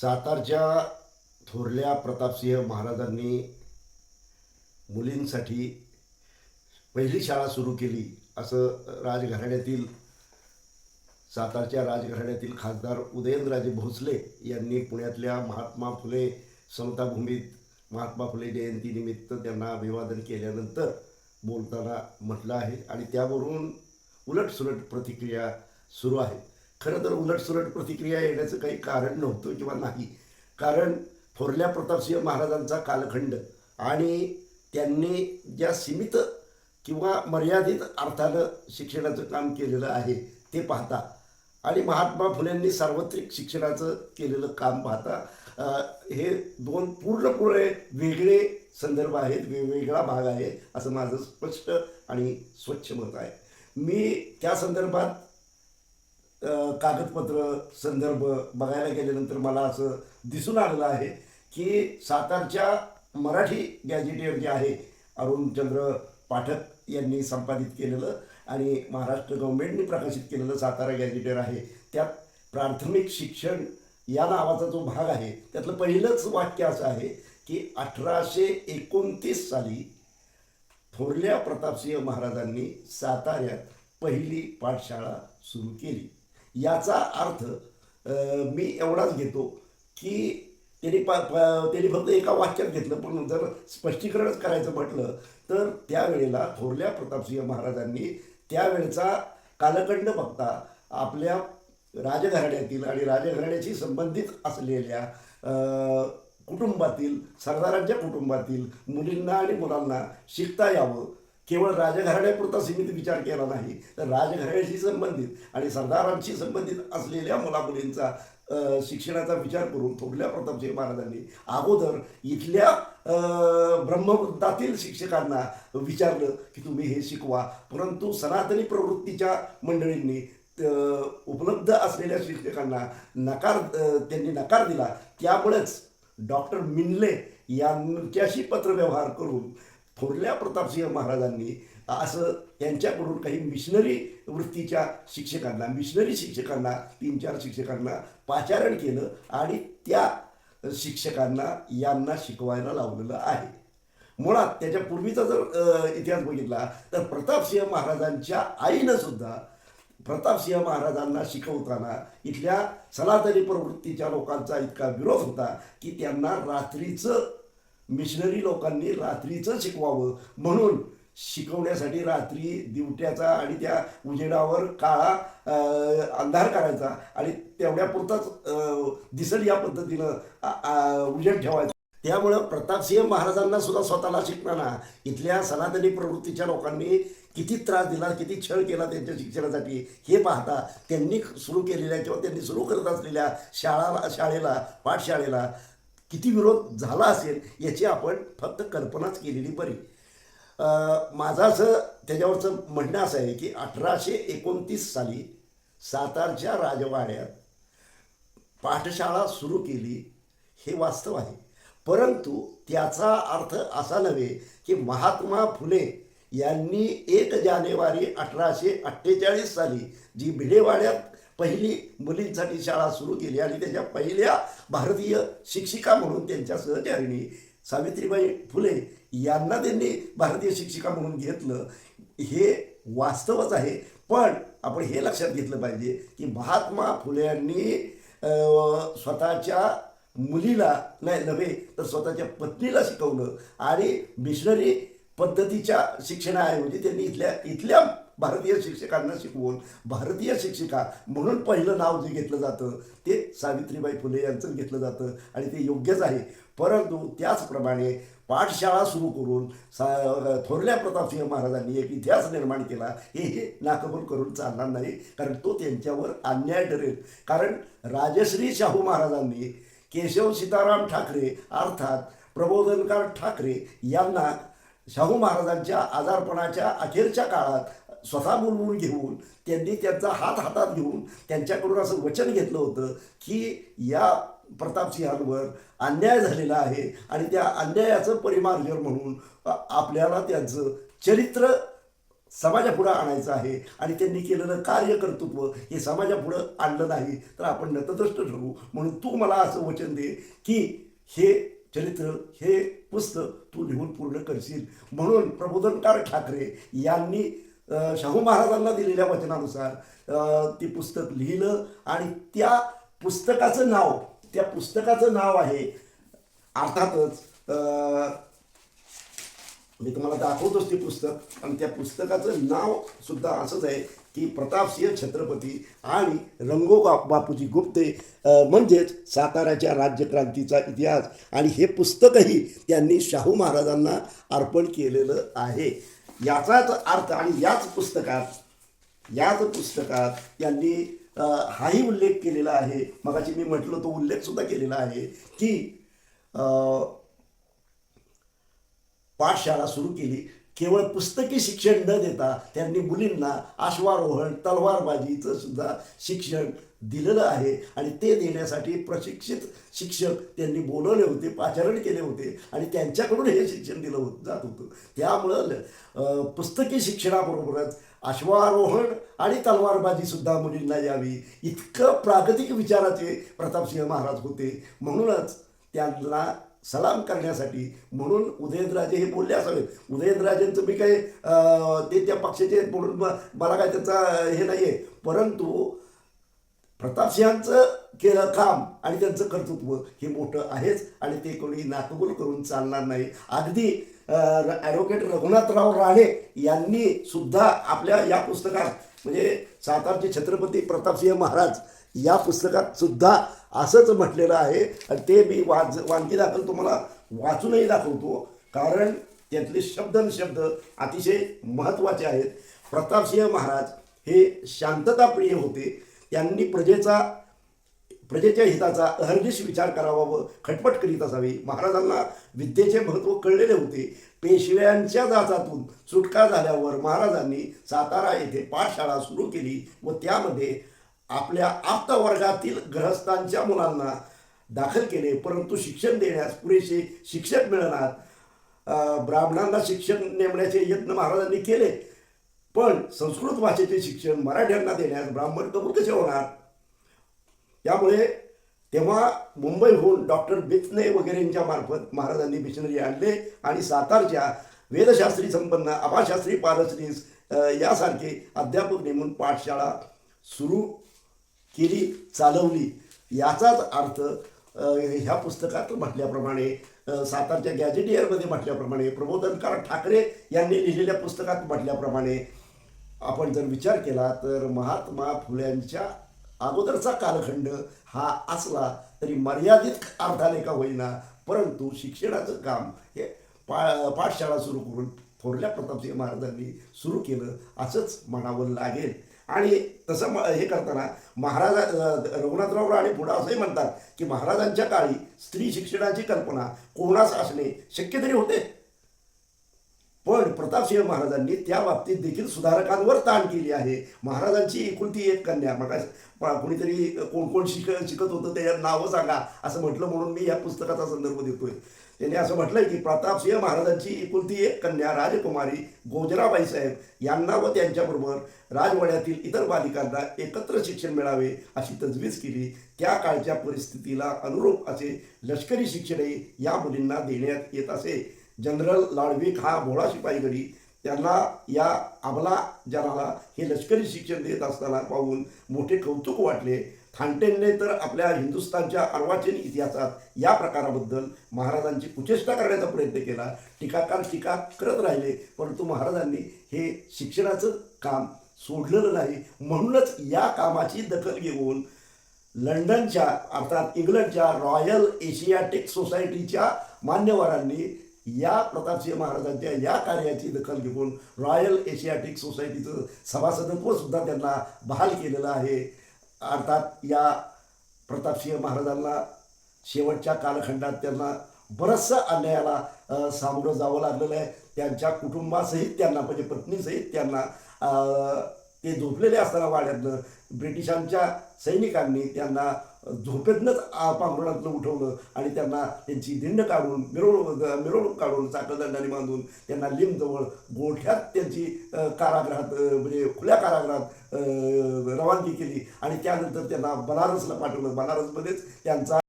सातारच्या थोरल्या प्रतापसिंह महाराजांनी मुलींसाठी पहिली शाळा सुरू केली असं राजघराण्यातील सातारच्या राजघराण्यातील खासदार उदयनराजे भोसले यांनी पुण्यातल्या महात्मा फुले समताभूमीत महात्मा फुले जयंतीनिमित्त त्यांना अभिवादन केल्यानंतर बोलताना म्हटलं आहे आणि त्यावरून उलटसुलट प्रतिक्रिया सुरू आहे. खरं तर उलटसुलट प्रतिक्रिया येण्याचं काही कारण नव्हतं किंवा नाही. कारण थोरल्या प्रतापसिंह महाराजांचा कालखंड आणि त्यांनी ज्या सीमित किंवा मर्यादित अर्थानं शिक्षणाचं काम केलेलं आहे ते पाहता आणि महात्मा फुलेंनी सार्वत्रिक शिक्षणाचं केलेलं काम पाहता हे दोन पूर्णपणे वेगळे संदर्भ आहेत वेगवेगळा भाग आहे असं माझं स्पष्ट आणि स्वच्छ मत आहे. मी त्या संदर्भात कागदपत्र संदर्भ बघायला गेल्यानंतर मला असं दिसून आलेलं आहे की सातारच्या मराठी गॅजेटियर जे आहे अरुणचंद्र पाठक यांनी संपादित केलेलं आणि महाराष्ट्र गव्हर्नमेंटने प्रकाशित केलेलं सातारा गॅजेटियर आहे त्यात प्राथमिक शिक्षण या नावाचा जो भाग आहे त्यातलं पहिलंच वाक्य असं आहे की अठराशे एकोणतीस साली थोरल्या प्रतापसिंह महाराजांनी साताऱ्यात पहिली पाठशाळा सुरू केली. याचा अर्थ मी एवढाच घेतो की त्यांनी पा प त्यांनी फक्त एका वाक्यात घेतलं. पण जर स्पष्टीकरणच करायचं म्हटलं तर त्यावेळेला थोरल्या प्रतापसिंह महाराजांनी त्यावेळचा कालखंड बघता आपल्या राजघराण्यातील आणि राजघराण्याशी संबंधित असलेल्या कुटुंबातील सरदारांच्या कुटुंबातील मुलींना आणि मुलांना शिकता यावं. केवळ राजघराण्यापुरता सीमित विचार केला नाही. तर राजघराण्याशी संबंधित आणि सरदारांशी संबंधित असलेल्या मुलामुलींचा शिक्षणाचा विचार करून थोरल्या प्रतापसिंह महाराजांनी अगोदर इथल्या ब्रह्मवृद्धातील शिक्षकांना विचारलं की तुम्ही हे शिकवा. परंतु सनातनी प्रवृत्तीच्या मंडळींनी उपलब्ध असलेल्या शिक्षकांना नकार त्यांनी नकार दिला. त्यामुळेच डॉक्टर मिनले यांच्याशी पत्रव्यवहार करून थोरल्या प्रतापसिंह महाराजांनी असं यांच्याकडून काही मिशनरी वृत्तीच्या शिक्षकांना मिशनरी शिक्षकांना तीन चार शिक्षकांना पाचारण केलं आणि त्या शिक्षकांना यांना शिकवायला लावलेलं आहे. मुळात त्याच्या पूर्वीचा जर इतिहास बघितला तर प्रतापसिंह महाराजांच्या आईनं सुद्धा प्रतापसिंह महाराजांना शिकवताना इथल्या सनातनी प्रवृत्तीच्या लोकांचा इतका विरोध होता की त्यांना रात्रीचं मिशनरी लोकांनी रात्रीचं शिकवावं म्हणून शिकवण्यासाठी रात्री दिवट्याचा आणि त्या उजेडावर काळा अंधार करायचा आणि तेवढ्यापुरताच अ, दिसेल या पद्धतीनं उजेड ठेवायचा. त्यामुळं प्रतापसिंह महाराजांना सुद्धा स्वतःला शिकताना इथल्या सनातनी प्रवृत्तीच्या लोकांनी किती त्रास दिला किती छळ केला त्यांच्या शिक्षणासाठी हे पाहता त्यांनी सुरू केलेल्या किंवा त्यांनी सुरू करत असलेल्या शाळा शाळेला पाठशाळेला किती विरोध झाला असेल याची आपण फक्त कल्पनाच केलेली बरी. माझं असं त्याच्यावरचं म्हणणं असं आहे की अठराशे एकोणतीस साली सातारच्या राजवाड्यात पाठशाळा सुरू केली हे वास्तव आहे. परंतु त्याचा अर्थ असा नव्हे की महात्मा फुले यांनी एक जानेवारी अठराशे अठ्ठेचाळीस साली जी भिडेवाड्यात पहिली मुलींसाठी शाळा सुरू केली आणि त्याच्या पहिल्या भारतीय शिक्षिका म्हणून त्यांच्या सहचारिणी सावित्रीबाई फुले यांना त्यांनी भारतीय शिक्षिका म्हणून घेतलं. हे वास्तवच आहे. पण आपण हे लक्षात घेतलं पाहिजे की महात्मा फुले यांनी स्वतःच्या मुलीला नाही नव्हे तर स्वतःच्या पत्नीला शिकवलं. आणि मिशनरी पद्धतीच्या शिक्षणाऐवजी त्यांनी इथल्या इथल्या भारतीय शिक्षकांना शिकवून भारतीय शिक्षिका म्हणून पहिलं नाव जे घेतलं जातं ते सावित्रीबाई फुले यांचं घेतलं जातं आणि ते योग्यच आहे. परंतु त्याचप्रमाणे पाठशाळा सुरू करून सा थोरल्या प्रतापसिंह महाराजांनी एक इतिहास निर्माण केला हे हे नाकबूल करून चालणार नाही कारण तो त्यांच्यावर अन्याय ठरेल. कारण राजश्री शाहू महाराजांनी केशव सीताराम ठाकरे अर्थात प्रबोधनकार ठाकरे यांना शाहू महाराजांच्या आजारपणाच्या अखेरच्या काळात स्वतः बोलवून घेऊन त्यांनी त्यांचा हात हातात घेऊन त्यांच्याकडून असं वचन घेतलं होतं की या प्रतापसिंहांवर अन्याय झालेला आहे आणि त्या अन्यायाचं परिमार्जन म्हणून आपल्याला त्यांचं चरित्र समाजापुढं आणायचं आहे आणि त्यांनी केलेलं कार्यकर्तृत्व हे समाजापुढं आणलं नाही तर आपण नतदृष्ट ठरू म्हणून तू मला असं वचन दे की हे चरित्र हे पुस्तक तू लिहून पूर्ण करशील. म्हणून प्रबोधनकार ठाकरे यांनी शाहू महाराजांना दिलेल्या वचनानुसार ती पुस्तक लिहिलं आणि त्या पुस्तकाचं नाव त्या पुस्तकाचं नाव आहे अर्थातच मी तुम्हाला दाखवतोच ते पुस्तक आणि त्या पुस्तकाचं नाव सुद्धा असंच आहे की प्रतापसिंह छत्रपती आणि रंगो बापूजी गुप्ते म्हणजेच साताऱ्याच्या राज्यक्रांतीचा इतिहास. आणि हे पुस्तकही त्यांनी शाहू महाराजांना अर्पण केलेलं आहे. याचाच अर्थ आणि याच पुस्तकात याच पुस्तकात यांनी हाही उल्लेख केलेला आहे. मगाशी मी म्हटलं तो उल्लेख सुद्धा केलेला आहे की पाठशाळा सुरू केली. केवळ पुस्तकी शिक्षण न देता त्यांनी मुलींना आश्वारोहण तलवारबाजीचं सुद्धा शिक्षण दिलेलं आहे. आणि ते देण्यासाठी प्रशिक्षित शिक्षक त्यांनी बोलवले होते पाचारण केले होते आणि त्यांच्याकडून हे शिक्षण दिलं होत जात होतं. त्यामुळं पुस्तकी शिक्षणाबरोबरच अश्वारोहण आणि तलवारबाजी सुद्धा मुलींना यावी. इतकं प्रागतिक विचाराचे प्रतापसिंह महाराज होते. म्हणूनच त्यांना सलाम करण्यासाठी. म्हणून उदयनराजे हे बोलले असावेत. उदयनराजेंचं मी काही ते त्या पक्षाचे म्हणून मला काय त्याचा हे नाही आहे परंतु प्रतापसिंहांचं केलं काम आणि त्यांचं कर्तृत्व हे मोठं आहेच आणि ते कोणी नाकबूल करून चालणार नाही. अगदी ॲडव्होकेट रघुनाथराव राणे यांनी सुद्धा आपल्या या पुस्तकात म्हणजे सातारचे छत्रपती प्रतापसिंह महाराज या पुस्तकात सुद्धा असंच म्हटलेलं आहे. आणि ते मी वाच वानगी दाखल तुम्हाला वाचूनही दाखवतो. कारण त्यातले शब्द आणि शब्द अतिशय महत्त्वाचे आहेत. प्रतापसिंह महाराज हे शांतताप्रिय होते. त्यांनी प्रजेचा प्रजेच्या हिताचा अहर्निश विचार करावा व खटपट करीत असावी. महाराजांना विद्येचे महत्त्व कळलेले होते. पेशव्यांच्या जाचातून सुटका झाल्यावर महाराजांनी सातारा येथे पाठशाळा सुरू केली व त्यामध्ये आपल्या आप्तवर्गातील ग्रहस्थांच्या मुलांना दाखल केले परंतु शिक्षण देण्यास पुरेसे शिक्षक मिळणार. ब्राह्मणांना शिक्षण नेमण्याचे यत्न महाराजांनी केले. पण संस्कृत भाषेचे शिक्षण मराठ्यांना देण्यास ब्राह्मण कबूल कसे होणार. त्यामुळे तेव्हा मुंबईहून डॉक्टर बित्ने वगैरेंच्या मार्फत महाराजांनी मिशनरी आणले आणि सातारच्या वेदशास्त्री संपन्न आभाशास्त्री पारसनीस यासारखे अध्यापक नेमून पाठशाळा सुरू केली चालवली. याचाच अर्थ ह्या पुस्तकात म्हटल्याप्रमाणे सातारच्या गॅजेटियरमध्ये म्हटल्याप्रमाणे प्रबोधनकार ठाकरे यांनी लिहिलेल्या पुस्तकात म्हटल्याप्रमाणे आपण जर विचार केला तर महात्मा फुल्यांच्या अगोदरचा कालखंड हा असला तरी मर्यादित अर्थाने का होईना परंतु शिक्षणाचं काम हे पा पाठशाळा सुरू करून थोरल्या प्रतापसिंह महाराजांनी सुरू केलं असंच म्हणावं लागेल. आणि तसं म हे करताना महाराजा रघुनाथराव राणे पुढं असंही म्हणतात की महाराजांच्या काळी स्त्री शिक्षणाची कल्पना कोणास असणे शक्य तरी होते. पण प्रतापसिंह महाराजांनी त्या बाबतीत देखील सुधारकांवर ताण केली आहे. महाराजांची एकुलती एक कन्या मग कुणीतरी कोण कोण शिक शिकत होतं त्याच्यात नावं सांगा असं म्हटलं म्हणून मी या पुस्तकाचा संदर्भ देतोय. त्यांनी असं म्हटलंय की प्रतापसिंह महाराजांची एकुलती एक कन्या राजकुमारी गोजराबाई साहेब यांना व त्यांच्याबरोबर राजवाड्यातील इतर बालिकांना एकत्र शिक्षण मिळावे अशी तजवीज केली. त्या काळच्या परिस्थितीला अनुरूप असे लष्करी शिक्षणही या मुलींना देण्यात येत असे. जनरल लाडविक हा भोळा शिपाईगडी. त्यांना या अबला जनाला हे लष्करी शिक्षण देत असताना पाहून मोठे कौतुक वाटले. थांटेंने तर आपल्या हिंदुस्थानच्या अर्वाचीन इतिहासात या प्रकाराबद्दल महाराजांची कुचेष्टा करण्याचा प्रयत्न केला. टीकाकार टीका करत राहिले परंतु महाराजांनी हे शिक्षणाचं काम सोडलेलं नाही. म्हणूनच या कामाची दखल घेऊन लंडनच्या अर्थात इंग्लंडच्या रॉयल एशियाटिक सोसायटीच्या मान्यवरांनी या प्रतापसिंह महाराजांच्या या कार्याची दखल घेऊन रॉयल एशियाटिक सोसायटीचं सभासदत्व सुद्धा त्यांना बहाल केलेलं आहे. अर्थात या प्रतापसिंह महाराजांना शेवटच्या कालखंडात त्यांना बरंचसं अन्यायाला सामोरं जावं लागलेलं आहे. त्यांच्या कुटुंबासहित त्यांना म्हणजे पत्नीसहित त्यांना ते झोपलेले असताना वाड्यातनं ब्रिटिशांच्या सैनिकांनी त्यांना झोपेतनंच पांघरुणातलं उठवलं आणि त्यांना त्यांची दिंड काढून मिरवणूक मिरवणूक काढून चाकरदंडाने बांधून त्यांना लिमजवळ गोठ्यात त्यांची कारागृहात म्हणजे खुल्या कारागृहात रवानगी केली. आणि त्यानंतर त्यांना बनारसला पाठवलं. बनारसमध्येच त्यांचा